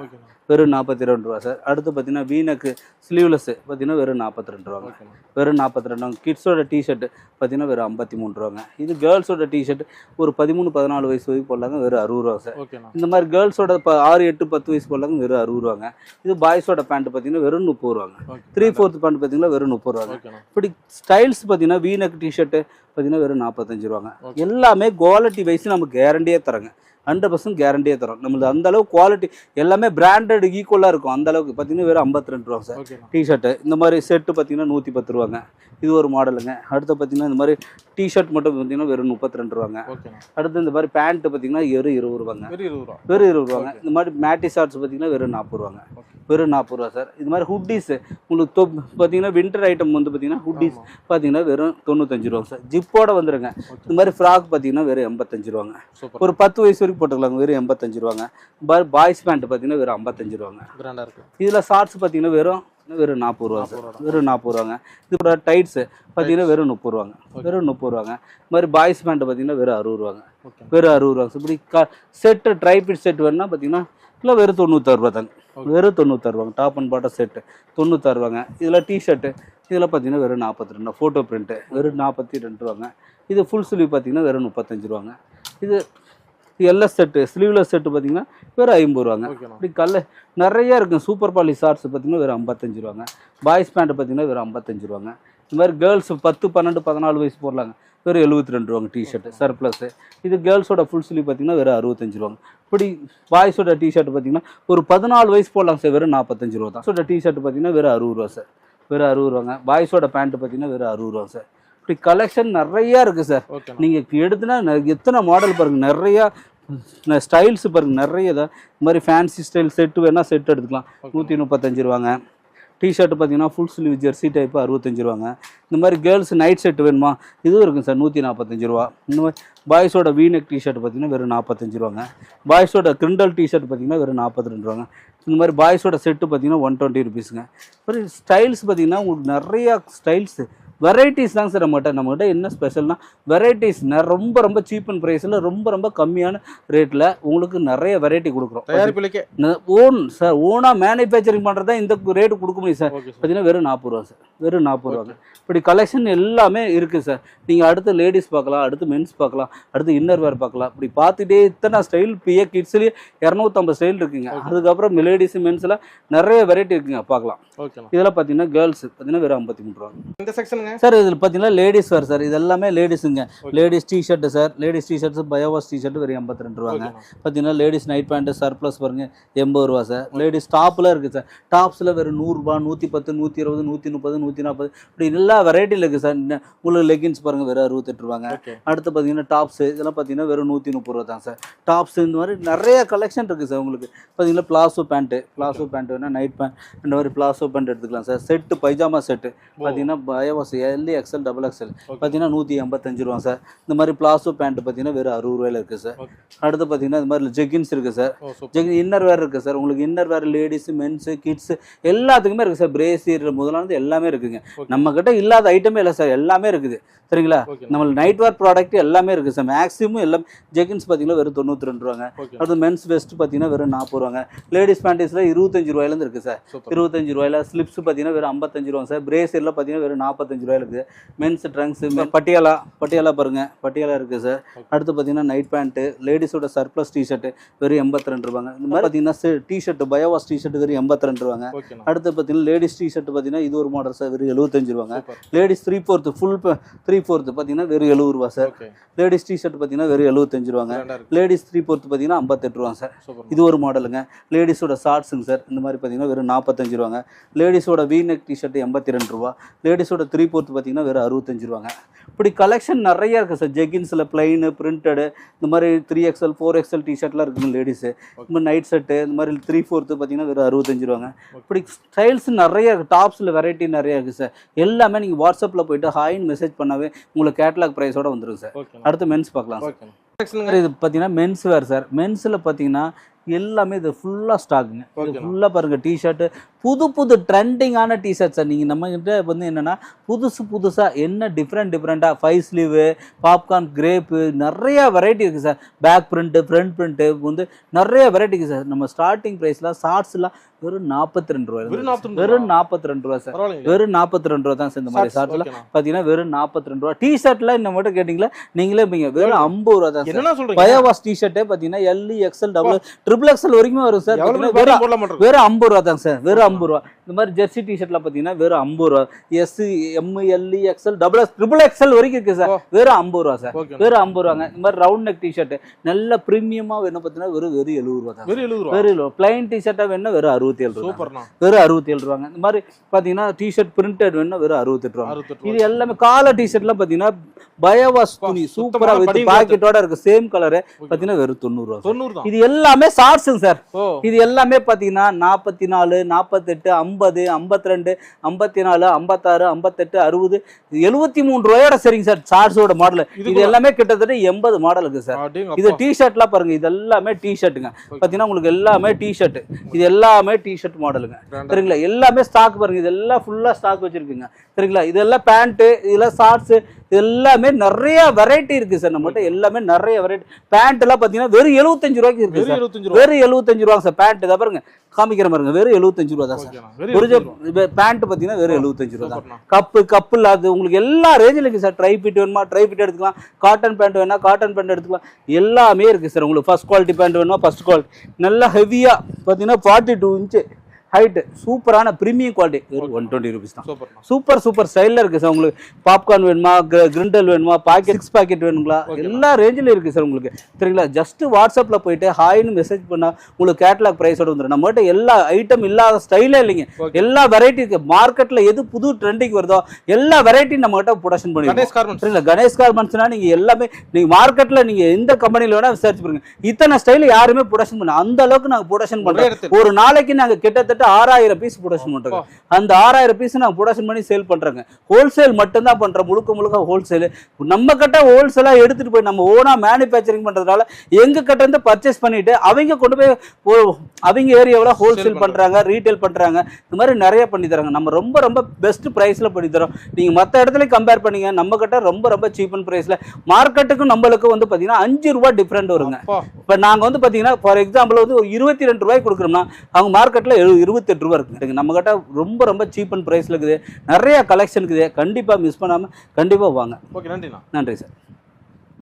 வெறும் நாற்பத்தி ரெண்டு ரூபா சார். அடுத்து பார்த்தீங்கன்னா வீனக்கு ஸ்லீவ்லெஸ் பார்த்தீங்கன்னா வெறும் நாற்பத்தி ரெண்டு ரூபாங்க வெறும் நாற்பத்தி ரெண்டு கிட்ஸோட டிஷர்ட் பார்த்தீங்கன்னா வெறும் ஐம்பத்தி மூணு ரூபாங்க. இது கேர்ள்ஸோட டிஷர்ட் ஒரு பதிமூணு பதினாலு வயசு வரைக்கும் போடலாங்க. வெறும் அறுபது ரூபா சார். இந்த மாதிரி கேர்ள்ஸோட இப்போ ஆறு எட்டு பத்து வயசு போடலாங்க. வெறும் அறுபது ரூபாங்க. இது பாய்ஸோட பேண்ட் பார்த்தீங்கன்னா வெறும் முப்பது ரூபாங்க. த்ரீ ஃபோர்த் பேண்ட் பார்த்தீங்கன்னா வெறும் முப்பது ரூபாங்க. இப்படி ஸ்டைல்ஸ் பார்த்தீங்கன்னா வீனக் டிஷர்ட்டு பார்த்தீங்கன்னா வெறும் நாற்பத்தஞ்சு ரூபாங்க. எல்லாமே குவாலிட்டி வைஸ் நம்ம கேரண்டியே தரோங்க ஹண்ட்ரட் பர்சன்ட் கேரண்டியே தரோம். நம்மளது அந்த அளவுக்கு குவாலிட்டி எல்லாமே பிராண்டட் ஈக்குவலாக இருக்கும். அந்த அளவுக்கு பார்த்தீங்கன்னா வெறும் ஐம்பத்தி ரெண்டு ரூபா சார் டிஷர்ட்டு இந்த மாதிரி செட்டு பார்த்தீங்கன்னா நூற்றி பத்து ரூபாங்க. இது ஒரு மாடலுங்க அடுத்து பார்த்தீங்கன்னா இந்த மாதிரி டிஷர்ட் மட்டும் பார்த்தீங்கன்னா வெறும் முப்பத்தி ரெண்டு ரூபாங்க அடுத்து இந்த மாதிரி பேண்ட் பார்த்தீங்கன்னா வெறும் இருபது ரூபாங்க. வெறும் இருபது ரூபாங்க. இந்த மாதிரி மேட்டி ஷார்ட்ஸ் பார்த்தீங்கன்னா வெறும் நாற்பது ரூபாங்க. வெறும் நாற்பது ரூபா சார். இது மாதிரி ஹுட்டீஸ் உங்களுக்கு தொப் பார்த்தீங்கன்னா வின்டர் ஐட்டம் வந்து பார்த்தீங்கன்னா ஹுட்டீஸ். பார்த்தீங்கன்னா வெறும் தொண்ணூத்தஞ்சு ரூபாங்க சார். ஜிப்போட வந்துருங்க. இந்த மாதிரி ஃப்ராக் பார்த்தீங்கன்னா வெறும் எண்பத்தஞ்சு ரூபாங்க. ஒரு பத்து வயசு வரைக்கும் போட்டுக்கலாங்க வெறும் எண்பத்தஞ்சு ரூபாங்க. பாய்ஸ் பேண்ட் பார்த்தீங்கன்னா வெறும் ஐம்பத்தஞ்சு ரூபாங்க. இதில் ஷார்ட்ஸ் பார்த்தீங்கன்னா வெறும் வெறும் நாற்பது ரூபா சார். ரூபா. வெறும் நாற்பது ரூபாங்க. இது டைட்ஸு பார்த்தீங்கன்னா வெறும் முப்பது ரூபாங்க. வெறும் முப்பது ரூபாங்க. இந்த மாதிரி பாய்ஸ் பேண்ட் பார்த்தீங்கன்னா வெறும் அறுபது ரூபாங்க. வெறும் அறுபது ரூபா இப்படி க செட்டு ட்ரைபிட் செட் வேணும்னா பார்த்தீங்கன்னா இல்லை வெறும் தொண்ணூத்தாறு ரூபா தாங்க. வெறும் தொண்ணூத்தாறு ரூபாங்க. டாப் அண்ட் பாட்டம் செட்டு தொண்ணூத்தாறு ரூபாங்க. இதில் டிஷர்ட்டு இதில் பார்த்தீங்கன்னா வெறும் நாற்பத்தி ரெண்டு ஃபோட்டோ பிரிண்ட்டு வெறும் நாற்பத்தி ரெண்டு ரூபாங்க. இது ஃபுல் ஸ்லீவ் பார்த்தீங்கன்னா வெறும் முப்பத்தஞ்சு ரூபாங்க. இது எல்எஸ் செட்டு ஸ்லீவ்லெஸ் செட்டு பார்த்தீங்கன்னா வெறும் ஐம்பது ரூபாங்க. இப்படி கல்ல நிறைய இருக்கும் சூப்பர் பாலி ஷார்ட்ஸ் பார்த்தீங்கன்னா வெறும் ஐம்பத்தஞ்சு ரூபாங்க. பாய்ஸ் பேண்ட் பார்த்தீங்கன்னா வெறும் ஐம்பத்தஞ்சு ரூபாங்க. இந்த மாதிரி கேர்ள்ஸ் பத்து பன்னெண்டு பதினாலு வயசு போடலாங்க. வெறும் எழுபத்தி ரெண்டு ரூபாங்க டிஷர்ட் சர்ப்ளஸ் இது கேர்ள்ஸோட ஃபுல் ஸ்லீவ் பார்த்தீங்கன்னா வெறும் அறுபத்தஞ்சு ரூபாங்க. இப்படி பாய்ஸோட டிஷர்ட் பார்த்தீங்கன்னா ஒரு பதினாலு வயசு போடலாம் சார் வெறும் நாற்பத்தஞ்சு ரூபா தான். ஸோட டிஷர்ட் பார்த்தீங்கன்னா வெறும் அறுபது ரூபா சார் வெறும் அறுபது ரூபாங்க. பாய்ஸோட பேண்ட் பார்த்தீங்கன்னா வெறும் அறுபது ரூபா சார் இப்படி கலெக்ஷன் நிறையா இருக்குது சார் நீங்கள் எடுத்துனா எத்தனை மாடல் பாருங்க நிறையா ஸ்டைல்ஸ் பாருங்க நிறைய இதாக இந்த மாதிரி ஃபேன்சி ஸ்டைல் செட்டு வேணால் செட் எடுத்துக்கலாம். நூற்றி முப்பத்தஞ்சு ரூபாங்க. டிஷர்ட் பார்த்தீங்கன்னா ஃபுல் ஸ்லீவ் ஜெர்சி டைப்பு அறுபத்தஞ்சு ரூபாங்க. இந்த மாதிரி கேர்ள்ஸ் நைட் செட் வேணுமா? இதுவும் இருக்கும் சார் நூற்றி நாற்பத்தஞ்சு ரூபா. இந்த மாதிரி பாய்ஸோட வீனக் டிஷர்ட் பார்த்தீங்கன்னா வெறும் நாற்பத்தஞ்சு ரூபாங்க. பாய்ஸோட கிரிண்டல் டிஷர்ட் பார்த்தீங்கன்னா வெறும் நாற்பத்தி ரெண்டு ரூபாங்க. இந்த மாதிரி பாய்ஸோட செட்டு பார்த்தீங்கன்னா ஒன் டுவெண்ட்டி ருபீஸுங்க அப்புறம் ஸ்டைல்ஸ் பார்த்தீங்கன்னா உங்களுக்கு நிறையா ஸ்டைல்ஸு வெரைட்டிஸ் தாங்க சார் நம்மகிட்ட. நம்மகிட்ட என்ன ஸ்பெஷல்னா வெரைட்டிஸ் ரொம்ப ரொம்ப சீப் அண்ட் ப்ரைஸில் ரொம்ப ரொம்ப கம்மியான ரேட்டில் உங்களுக்கு நிறைய வெரைட்டி கொடுக்குறோம். தயாரிப்பிலேக்கே ஓன் சார் ஓனாக மேனுஃபேக்சரிங் பண்ணுறது தான் இந்த ரேட்டு கொடுக்க முடியும் சார் பார்த்தீங்கன்னா வெறும் நாற்பது ரூபா சார் வெறும் நாற்பது ரூபாங்க இப்படி கலெக்ஷன் எல்லாமே இருக்குது சார் நீங்கள் அடுத்து லேடிஸ் பார்க்கலாம் அடுத்து மென்ஸ் பார்க்கலாம் அடுத்து இன்னர் வேர் பார்க்கலாம். இப்படி பார்த்துட்டே இத்தனை ஸ்டைல் பிஏ கிட்ஸ்லேயே இரநூத்தம்பது ஸ்டைல் இருக்குங்க. அதுக்கப்புறம் லேடிஸ் மென்ஸில் நிறைய வெரைட்டி இருக்குங்க பார்க்கலாம். இதெல்லாம் பார்த்தீங்கன்னா கேர்ள்ஸ் பார்த்தீங்கன்னா வெறும் ஐம்பத்தி மூணு ரூபா. இந்த செக்ஷனுங்க சார் இதில் பார்த்தீங்கன்னா லேடிஸ் வேர் சார். இது எல்லாமே லேடிஸுங்க. Ladies T shirt sir. Ladies T shirts bio wash T shirt வெறும் எண்பத்தி ரெண்டு ரூபாங்க பார்த்தீங்கன்னா லேடிஸ் நைட் பேண்ட்டு சர்ப்ளஸ் பாருங்க. எண்பது ரூபா சார். லேடிஸ் டாப்பில் இருக்குது சார். டாப்ஸில் வெறும் நூறுரூபா நூற்றி பத்து நூற்றி இருபது நூற்றி முப்பது நூற்றி நாற்பது இப்படி எல்லா வெரைட்டியில் இருக்குது சார். உங்களுக்கு லெகின்ஸ் பாருங்கள் வெறும் அறுபத்தெட்டு ரூபாங்க. அடுத்து பார்த்தீங்கன்னா டாப்ஸ் இதெல்லாம் பார்த்தீங்கன்னா வெறும் நூற்றி முப்பது ரூபா தான் சார். டாப்ஸ் இந்த மாதிரி நிறைய கலெக்ஷன் இருக்குது சார் உங்களுக்கு. பார்த்தீங்கன்னா பிளாசோ பேண்ட்டு பிளாசோ பேண்ட் வேணால் நைட் பேண்ட் இந்த மாதிரி பிளாசோ பேண்ட் எடுத்துக்கலாம் சார். செட்டு பைஜாமா செட்டு பார்த்தீங்கன்னா பயோவாஸ் எல்இ எக்ஸ்எல் டபுள் எக்ஸ்எல் பார்த்தீங்கன்னா நூற்றி எண்பத்தஞ்சு ரூபா சார். இந்த மாதிரி பிளாசோ பேண்ட் பார்த்தீங்கன்னா வெறும் அறுபது ரூபாயில இருக்குது சார். அடுத்து பார்த்தீங்கன்னா இந்த மாதிரி ஜெகின்ஸ் இருக்குது சார். ஜெகின் இன்னர் வேர் இருக்குது சார். உங்களுக்கு inner wear ladies mens kids எல்லாத்துக்குமே இருக்குது சார். பிரேசியர் முதலானது எல்லாமே இருக்குங்க. Okay. நம்ம கிட்ட இல்லாத ஐட்டமே இல்லை சார். எல்லாமே இருக்குது. சரிங்களா? நம்ம நைட் வேர் ப்ராடக்ட் எல்லாமே இருக்குது சார். மேக்ஸிமம் எல்லாம் ஜெகின்ஸ் பார்த்தீங்கன்னா வெறும் தொண்ணூற்றி ரெண்டு ரூபாங்க. அடுத்து மென்ஸ் வெஸ்ட் பார்த்தீங்கன்னா வெறும் நாற்பது ரூபாங்க. லேடிஸ் பேண்டிஸில் இருபத்தஞ்சு ரூபாயிலேருந்து இருக்குது சார். இருபத்தஞ்சு ரூபாயில. ஸ்லிப்ஸ் பார்த்தீங்கன்னா வெறும் ஐம்பத்தஞ்சு ரூபா சார். பிரேசரில் பார்த்தீங்கன்னா வெறும் நாற்பத்தஞ்சு ரூபாயில இருக்குது மென்ஸ் ட்ரங்க்ஸ் பட்டியாலா பட்டியாலா பாருங்க பட்டியாலா இருக்குது சார். அடுத்து பார்த்தீங்கன்னா நைட் பேண்ட்டு லேடிஸோட சர்ப்ளஸ் டிஷர்ட் வெறும் எண்பத்தி ரெண்டு ரூபாங்க. இந்த மாதிரி பார்த்தீங்கன்னா டிஷர்ட் பயோவாஸ் டிஷர்ட் வெறும் எண்பத்தி ரெண்டு ரூபாங்க அடுத்து பார்த்தீங்கன்னா லேடிஸ் டிஷர்ட் பார்த்தீங்கன்னா இது ஒரு மாடல் சார் வெறும் எழுபத்தஞ்சு ரூபாங்க. Ladies three fourth full three fourth பார்த்தீங்கன்னா வெறும் எழுபது ரூபா சார் லேடிஸ் டிஷர்ட் பார்த்தீங்கன்னா வெறும் எழுபத்தஞ்சு ரூபாங்க. லேடிஸ் த்ரீ ஃபோர்த்து பார்த்தீங்கன்னா ஐம்பத்தெட்டு ரூபா சார் இது ஒரு மாடலுங்க லேடிஸோட ஷார்ட்ஸுங்க சார் இந்த மாதிரி பார்த்தீங்கன்னா வெறும் நாற்பத்தஞ்சு ரூபாங்க. லேடிஸோட வீ நெக் டிஷர்ட் எண்பத்தி ரெண்டு ரூபா லேடிஸோட த்ரீ ஃபோர்த் பார்த்தீங்கன்னா வெறும் அறுபத்தஞ்சு ரூபாங்க. இப்படி கலெக்ஷன் நிறைய இருக்குது சார் ஜெகின்ஸில் பிளைனு பிரிண்டடு இந்த மாதிரி த்ரீ எக்ஸ்எல் ஃபோர் எக்ஸ்எல் டிஷர்ட்லாம் இருக்குங்க லேடிஸு இந்த மாதிரி நைட் செட்டு இந்த மாதிரி த்ரீ ஃபோர்த்து பார்த்தீங்கன்னா வெறும் அறுபத்தஞ்சு ரூபாங்க. இப்படி ஸ்டைல்ஸ் நிறைய இருக்குது டாப்ஸில் வெரைட்டி நிறைய இருக்குது சார் எல்லாமே நீங்கள் வாட்ஸ்அப்பில் போயிட்டு ஹாய்னு மெசேஜ் பண்ணாவே உங்களுக்கு கேட்லாக் ப்ரைஸோட வந்துடும் சார் அடுத்து மென்ஸ் பார்க்கலாம் சார் இது பார்த்தீங்கன்னா மென்ஸ் வேர் சார் மென்ஸில் பார்த்தீங்கன்னா எல்லாமே இது ஃபுல்லாக ஸ்டாக்குங்க இது. ஃபுல்லாக பாருங்கள் டிஷர்ட்டு புது புது ட்ரெண்டிங்கான டிஷர்ட் சார் நீங்கள் நம்ம கிட்ட வந்து என்னென்னா புதுசு புதுசாக என்ன டிஃப்ரெண்ட் டிஃப்ரெண்ட்டாக ஃபைவ் ஸ்லீவு பாப்கார்ன் கிரேப்பு நிறைய வெரைட்டி இருக்குது sir back print front print வந்து நிறைய வெரைட்டி இருக்குது சார் நம்ம ஸ்டார்டிங் ப்ரைஸ்லாம் ஷார்ட்ஸ்லாம் வெறும் நாற்பத்தி ரெண்டு ரூபா வெறும் 42 வெறும் நாற்பத்தி ரெண்டு ரூபா சார் வெறும் நாற்பத்தி ரெண்டு ரூபா தான் சார் இந்த மாதிரி ஓகேண்ணா. பார்த்தீங்கன்னா வெறும் நாற்பத்தி ரெண்டு ரூபா டிஷர்ட்லாம் இந்த மட்டும் கேட்டிங்களா? நீங்களே இருப்பீங்க வெறும் ஐம்பது ரூபா தான் சார் பயோவாஸ் டிஷர்ட்டே பார்த்தீங்கன்னா L XL double triple XL வரைக்குமே வரும் சார். வெறும் ஐம்பது ரூபா தான் சார். வெறும் ஐம்பது ரூபா. இந்த மாதிரி ஜெர்சி டிஷர்ட்ல பார்த்தீங்கன்னா வெறும் ஐம்பது ரூபா. S M L XL double X triple XL வரைக்கும் இருக்கு சார். வெறும் ஐம்பது ரூபா சார். வெறும் ஐம்பது ரூபாங்க. இந்த மாதிரி ரவுண்ட் நெக் டிஷர்ட் நல்ல ப்ரீமியமா வேணும் பார்த்தீங்கன்னா வெறும் வெறும் எழுபது ரூபா தான் வெறும் எழுபது ரூபா. பிளைன் டிஷர்ட்டா வேணும் வெறும் அறுபத்தி ஏழு ரூபா வெறும் அறுபத்தி ஏழு ரூபாங்க. இந்த மாதிரி பார்த்தீங்கன்னா டிஷர்ட் பிரிண்டட் வேணும் வெறும் அறுபத்தெட்டு ரூபா இது எல்லாமே கால டிஷர்ட்லாம் பார்த்தீங்கன்னா பயோவாஸ் துணி சுத்தமான சூப்பரா வித் பாக்கெட்டோட இருக்கு. சேம் கலரு பார்த்தீங்கன்னா வெறும் தொண்ணூறு ரூபா தொண்ணூறு இது எல்லாமே ஷார்ட்ஸுங்க சார் இது எல்லாமே பார்த்தீங்கன்னா நாற்பத்தி நாலு நாற்பத்தெட்டு ஐம்பது ஐம்பத்தி ரெண்டு ஐம்பத்தி நாலு ஐம்பத்தாறு ஐம்பத்தெட்டு அறுபது எழுபத்தி மூணு ரூபாயோட சரிங்க சார் ஷார்ட்ஸோட மாடல் இது எல்லாமே கிட்டத்தட்ட எண்பது மாடல் இருக்கு சார் இது டிஷர்ட்லாம் பாருங்க இது எல்லாமே டிஷர்ட்டுங்க பார்த்தீங்கன்னா உங்களுக்கு எல்லாமே டிஷர்ட் இது எல்லாமே டிஷர்ட் மாடலுங்க சரிங்களா? எல்லாமே ஸ்டாக் பாருங்க இது எல்லாம் ஃபுல்லாக ஸ்டாக் வச்சிருக்குங்க. சரிங்களா? இதெல்லாம் பேண்ட்டு இதெல்லாம் ஷார்ட்ஸு இது எல்லாமே நிறைய வெரைட்டி இருக்கு சார் நம்மகிட்ட. எல்லாமே நிறைய வெரைட்டி பேண்ட் எல்லாம் பார்த்தீங்கன்னா வெறும் எழுபத்தஞ்சு ரூபாய்க்கு இருக்கு வெறும் சார். வெறும் எழுபத்தஞ்சு ரூபாங்க சார். பேண்ட் இதை பாருங்க. காமிக்கிற பாருங்க. வெறும் எழுபத்தஞ்சு ரூபா தான் சார். ரூபா. பேண்ட் பார்த்தீங்கன்னா வெறும் எழுபத்தஞ்சு ரூபா தான். கப்பு கப்பு இல்லாது உங்களுக்கு எல்லா ரேஞ்சில் இருக்குது சார். ட்ரை ஃபிட் வேணுமா? ட்ரை ஃபிட் எடுத்துக்கலாம். காட்டன் பேண்ட் வேணா காட்டன் பேண்ட் எடுத்துக்கலாம். எல்லாமே இருக்குது சார் உங்களுக்கு. ஃபர்ஸ்ட் குவாலிட்டி பேண்ட் வேணுமா? ஃபர்ஸ்ட் குவாலிட்டி நல்லா ஹெவியாக பார்த்தீங்கன்னா ஃபார்ட்டி டூ இன்ச்சு ஹைட்டு சூப்பரான premium quality one twenty rupees தான். சூப்பர் சூப்பர் ஸ்டைலில் இருக்குது சார் உங்களுக்கு. பாப்கார்ன் வேணுமா கிரிண்டல் வேணுமா பாக்கெட் சிக்ஸ் பாக்கெட் வேணுங்களா? எல்லா ரேஞ்சிலும் இருக்குது சார் உங்களுக்கு. சரிங்களா ஜஸ்ட் வாட்ஸ்அப்பில் போயிட்டு ஹாய்னு மெசேஜ் பண்ணால் உங்களுக்கு கேட்லாக் ப்ரைஸோட வந்துடும் நம்மகிட்ட எல்லா ஐட்டம் இல்லாத ஸ்டைலே இல்லைங்க. எல்லா வெரைட்டி இருக்கு. மார்க்கெட்டில் எது புது ட்ரெண்டிங் வருதோ எல்லா வெரைட்டியும் நம்மகிட்ட ப்ரொடக்ஷன் கார்மெண்ட்ஸ். சரிங்களா கணேஷ் கார்மெண்ட்ஸ்னா நீங்க எல்லாமே நீங்க மார்க்கெட்ல நீங்க எந்த கம்பெனில வேணா சர்ச் பண்ணுங்க. இத்தனை ஸ்டைல் யாருமே ப்ரொடக்ஷன் பண்ண அந்த அளவுக்கு நாங்க ப்ரொடக்ஷன் இடத்துல. ஒரு நாளைக்கு நாங்க கிட்டத்தட்ட ஆறாயிரம் பீஸ் ப்ரொடக்ஷன் பண்றோம் அந்த ஆறாயிரம் பீஸ் நாங்க ப்ரொடக்ஷன் பண்ணி சேல் பண்றோங்க. ஹோல்சேல் மட்டும்தான் பண்றோம். முழுக்க முழுக்க ஹோல்சேல் நம்ம கிட்ட ஹோல்சேலா எடுத்துட்டு போய் நம்ம ஓனா மேனுஃபேக்சரிங் பண்றதுனால எங்க கிட்ட இருந்து பர்ச்சேஸ் பண்ணிட்டு அவங்க கொண்டு போய் அவங்க ஏரியாவில் ஹோல்சேல் பண்றாங்க ரீட்டைல் பண்றாங்க. இந்த மாதிரி நிறைய பண்ணி தராங்க நம்ம ரொம்ப ரொம்ப பெஸ்ட் ப்ரைஸ்ல பண்ணி தரோம் நீங்க மற்ற இடத்துல கம்பேர் பண்ணீங்க. நம்ம கிட்ட ரொம்ப ரொம்ப சீப் அண்ட் ப்ரைஸ்ல மார்க்கெட்டுக்கும் நம்மளுக்கு வந்து பாத்தீங்கன்னா அஞ்சு ரூபாய் டிஃப்ரெண்ட் வருங்க. இப்போ நாங்கள் வந்து பார்த்தீங்கன்னா ஃபார் எக்ஸாம்பிள் வந்து ஒரு இருபத்தி ரெண்டு ரூபாய்க்கு கொடுக்குறோம்னா அவங்க மார்க்கெட்டில் எழு இருபத்தெட்டு ரூபா இருக்குங்க நம்ம கிட்ட ரொம்ப ரொம்ப சீப் அண்ட் ப்ரைஸில் இருக்குது. நிறைய கலெக்ஷன் இருக்குது. கண்டிப்பாக மிஸ் பண்ணாமல் கண்டிப்பாக வாங்க. ஓகே நன்றிண்ணா. நன்றி சார்